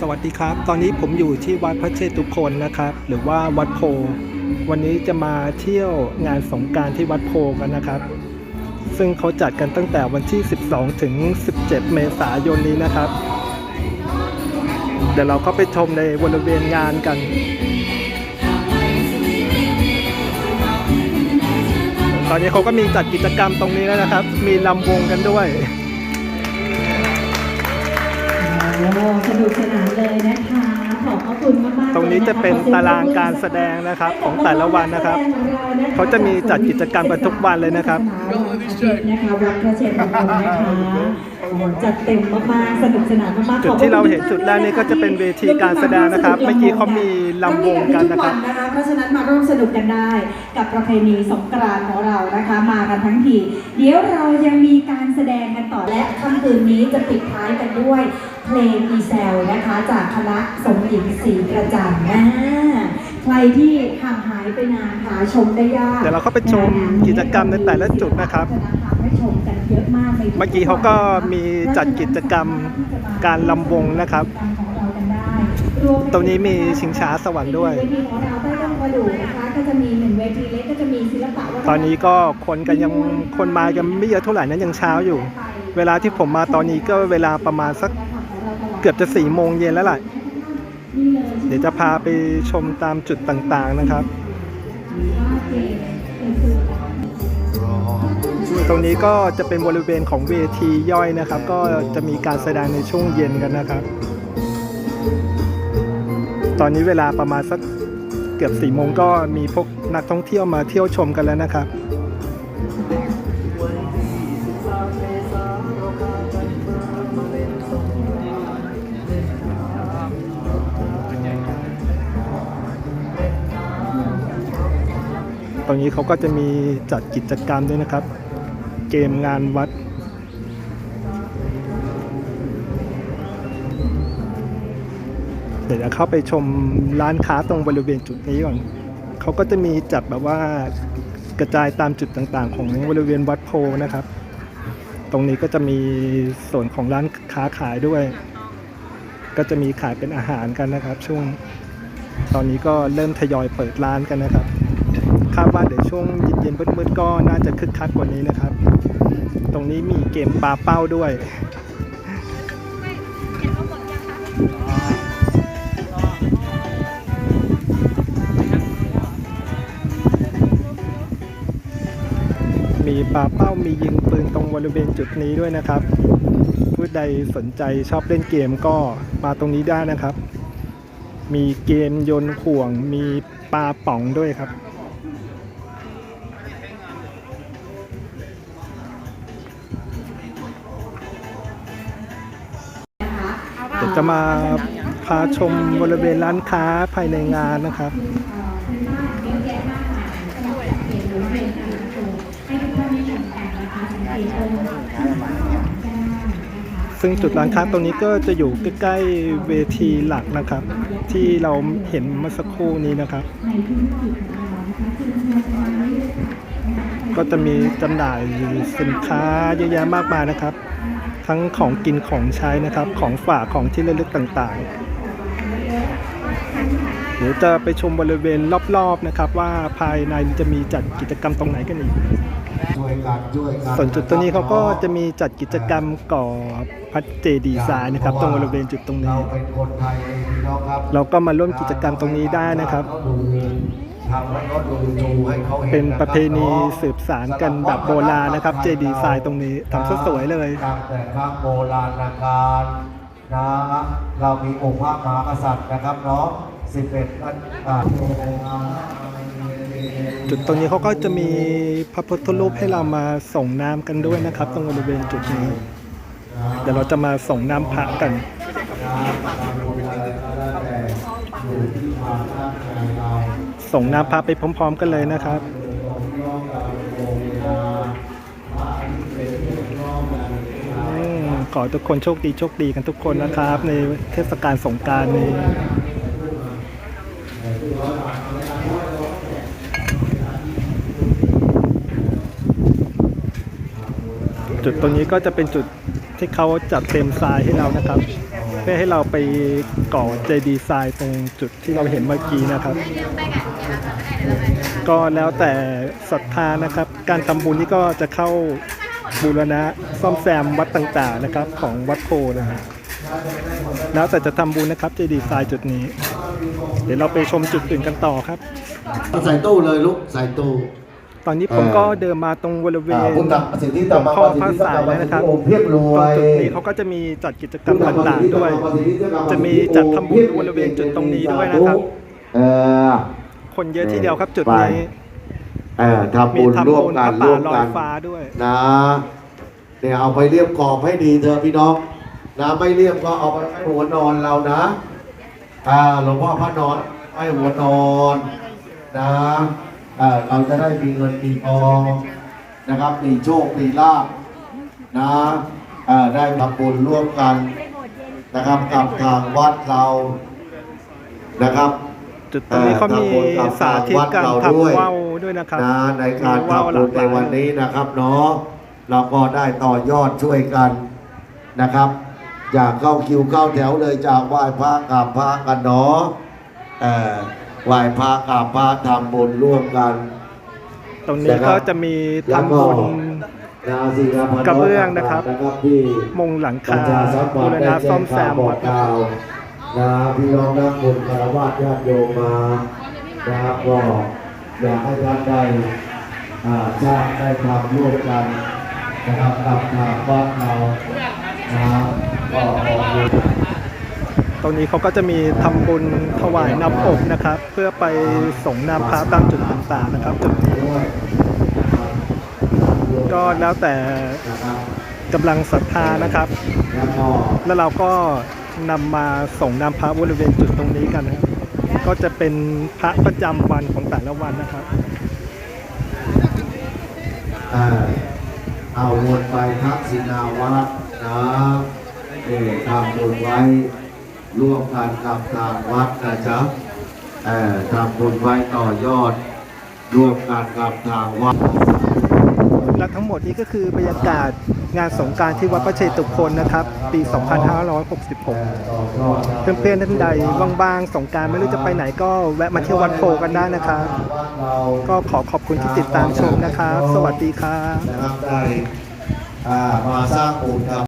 สวัสดีครับ ตอนนี้ผมอยู่ที่วัดพระเชตุพนนะครับ หรือว่าวัดโพ วันนี้จะมาเที่ยวงานสงการที่วัดโพกันนะครับ ซึ่งเขาจัดกันตั้งแต่วันที่ 12 ถึง 17 เมษายนนี้นะครับ เดี๋ยวเราก็ไปชมในบริเวณงานกันตอนนี้เขาก็มีจัดกิจกรรมตรงนี้แล้วนะครับ มีลำวงกันด้วย ตรงนี้จะเป็นตารางการแสดงนะครับของแต่ละวันนะครับเขาจะมีจัดกิจกรรมกันทุกวันเลยนะครับนะคะวัดพระเชตุพนนะคะโอ้ จัดเต็มมากๆสนุกสนานมากๆจุดที่เราเห็นจุดแรกนี่ก็จะเป็นเวทีการแสดงนะครับเมื่อกี้เขามีลำวงกันนะครับก็มีทุวัเพราะฉะนั้นมาร่วมสนุกกันได้ กับประเพณีสงกรานต์ของเรานะคะ มากันทั้งทีเดี๋ยวเรายังมีการแสดงกันต่อและค่ำคืนนี้จะปิดท้ายกันด้วยเพลงอีเซลนะคะ จากคณะสมหญิงศรีกระจันนะใครที่ห่างหายไปนานหาชมได้ยากเดี๋ยวเราเข้าไปชมกิจกรรมในแต่ละจุดนะครับให้ชมกัน เยอะมากในทุเมื่อกี้เขาก็มีจัดกิจกรรมการลำวงนะครับ ตรงนี้มีชิงช้าสวรรค์ด้วยเวทีของเราใต้ต้นกระดูกนะคะก็จะมีหนึ่งเวทีเล็กก็จะมีศิลปะวัฒธรรมตอนนี้ก็คนกันยังคนมากันไม่เยอะเท่าไหร่นั้นยังเช้าอยู่ เวลาที่ผมมาตอนนี้ก็เวลาประมาณสักเกือบจะสี่โมงเย็นแล้วล่ะ เดี๋ยวจะพาไปชมตามจุดต่างๆนะครับ ตรงนี้ก็จะเป็นบริเวณของเวทีย่อยนะครับ ก็จะมีการแสดงในช่วงเย็นกันนะครับ ตอนนี้เวลาประมาณสักเกือบสี่โมงก็มีพวกนักท่องเที่ยวมาเที่ยวชมกันแล้วนะครับ ตรงนี้เขาก็จะมีจัดกิจกรรมด้วยนะครับ เกมงานวัด เดี๋ยวจะเข้าไปชมร้านค้าตรงบริเวณจุดนี้ก่อนเขาก็จะมีจัดแบบว่ากระจายตามจุดต่างๆ ของบริเวณวัดโพนะครับ ตรงนี้ก็จะมีส่วนของร้านค้าขายด้วย ก็จะมีขายเป็นอาหารกันนะครับ ช่วง ตอนนี้ก็เริ่มทยอยเปิดร้านกันนะครับ คาดว่าเดี๋ยวช่วงเย็นๆมืดๆก็น่าจะคึกคักกว่านี้นะครับ ตรงนี้มีเกมปลาเป้าด้วยมีปลาเป้ามียิงปืนตรงบริเวณจุดนี้ด้วยนะครับ ผู้ใดสนใจชอบเล่นเกมก็มาตรงนี้ได้นะครับ มีเกมโยนข่วง มีปลาป๋องด้วยครับ จะมาพาชมบริเวณร้านค้าภายในงานนะครับซึ่งจุดร้านค้าตรงนี้ก็จะอยู่ใกล้ๆเวทีหลักนะครับ ที่เราเห็นเมื่อสักครู่นี้นะครับ ก็จะมีจำหน่ายสินค้าเยอะแยะมากมายนะครับ ทั้งของกินของใช้นะครับ ของฝากของที่ระลึกต่างๆ เดี๋ยวจะไปชมบริเวณรอบๆนะครับ ว่าภายในจะมีจัดกิจกรรมตรงไหนกันอีกช่วยกันช่วยกันส่วนจุดตรงนี้เขาก็จะมีจัดกิจกรรมก่อพัดเจดีย์ทรายนะครับ ตรงบริเวณจุดตรงนี้เราเป็นคนไทยพี่น้องครับเราก็มาร่วมกิจกรรมตรงนี้ได้นะครับทำให้ เขาดูดูให้เขาเห็นเป็นประเพณีสืบสารกันแบบโบราณนะครับ เจดีย์ทรายตรงนี้ทำสวยๆเลยตั้งแต่ครั้งโบราณการนะเรามีองค์พระมหากษัตริย์นะครับเนาะสิบเอ็ดอ่าจุดตรงนี้เขาก็จะมีพระพุทธรูปให้เรามาส่งน้ำกันด้วยนะครับ ตรงบริเวณจุดนี้ เดี๋ยวเราจะมาส่งน้ำพระกัน ส่งน้ำพระไปพร้อม ๆ กันเลยนะครับขอทุกคนโชคดีโชคดีกันทุกคนนะครับ ในเทศกาลสงกรารนี้จุดตรงนี้ก็จะเป็นจุดที่เขาจัดเต็มทรายให้เรานะครับ พื่อให้เราไปก่อเจดีไซน์ตรงจุดที่เราเห็นเมื่อกี้นะครับ ก็แล้วแต่ศรัทธานะครับ การทำบุญนี่ก็จะเข้าบูรณะซ่อมแซมวัดต่างๆนะครับ ของวัดโพนะครับแล้วแต่จะทำบุญนะครับเจดีไซน์จุดนี้ เดี๋ยวเราไปชมจุดอื่นกันต่อครับ ใส่ตู้เลยลูกใส่ตู้ ตอนนี้ผมก็เดินมาตรงบริเวณอ่าพุทธสิทธิตมาพ่อสิทพระธิสายเลยนะครับองค์เพียบรตรวงยจุดนี้เขาก็จะมีจัดกิจกรรมต่างๆด้วย จะมีจัดทำบุญบริเวณจุดตรงนี้ด้วยนะครับเออคนเยอะทีเดียวครับจุดนี้เออทำมีบุญทำร่วมบุญกัพนระป่าร่วมลอกัยนฟ้าด้วยนะเนี่ยเอาไปเรียบกรอบให้ดีเถอะพี่น้องนะไม่เรียบก็เอาไปให้หัวนอนเรานะอ่าหลวงพ่อพระนอนให้หัวนอนนะอ่า เราจะได้มีเงินมีทองนะครับมีโชคมีลาภนะอ่าได้ทำบุญร่วมกันนะครับกับทางวัดเรานะครับจุดตรงนี้เขามีสาธิตการทำว่าวด้วยนะครับนะในการมีว่าวทำหบุลาญกหในลายวันนี้นะครับเนาะเราก็ได้ต่อยอดช่วยกันนะครับอยากเข้าคิวเข้าแถวเลยจากไหว้พระกราบพระกันเนาะเอ่อ ไหว้พระกราบพระทำบุญร่วมกัน ตรงนี้ก็จะมีทำบุญนาซีราพนกระเบื้องนะครับนะครับที่มุงหลังประคาชาสัมพับูนรธ์ณะได้ซ่แจ้องมแซข่าวมบอวักดกล่าวนะพี่น้องนักบุญคารวะญาติโยมมานะครับก็อยากให้ท่านได้อ่าชาติได้ทำร่วมกันนะครับกับทางวัดเรานะก็ขอบคุณต รงนี้เขาก็จะมีทำบุญถวายน้ำอบนะครับ เพื่อไปส่งน้ำพระตามจุดต่างๆนะครับจุดนี้ก็แล้วแต่กำลังศรัทธานะครับ แล้วเราก็นำมาส่งน้ำพระบริเวณจุดตรงนี้กันนะครับ ก็จะเป็นพระประจำวันของแต่ละวันนะครับอ่าเอาวนไปทักษินาวัดนะเออทำบุญไว้ ร่วมกันกับทางวัดนะจ๊ะเออทำบุญไว้ต่อยอด ร่วมกันกับทางวัดและทั้งหมดนี้ก็คือบรรยากาศงานสงการที่วัดพระเชตุพนนะครับ ปี 2566 เพื่อนๆท่านใดว่างๆสงการไม่รู้จะไปไหนก็แวะมาเที่ยววัดโพกันได้นะครับ ก็ขอขอบคุณที่ติดตามชมนะครับ สวัสดีครับได้มาสร้างบุญครับ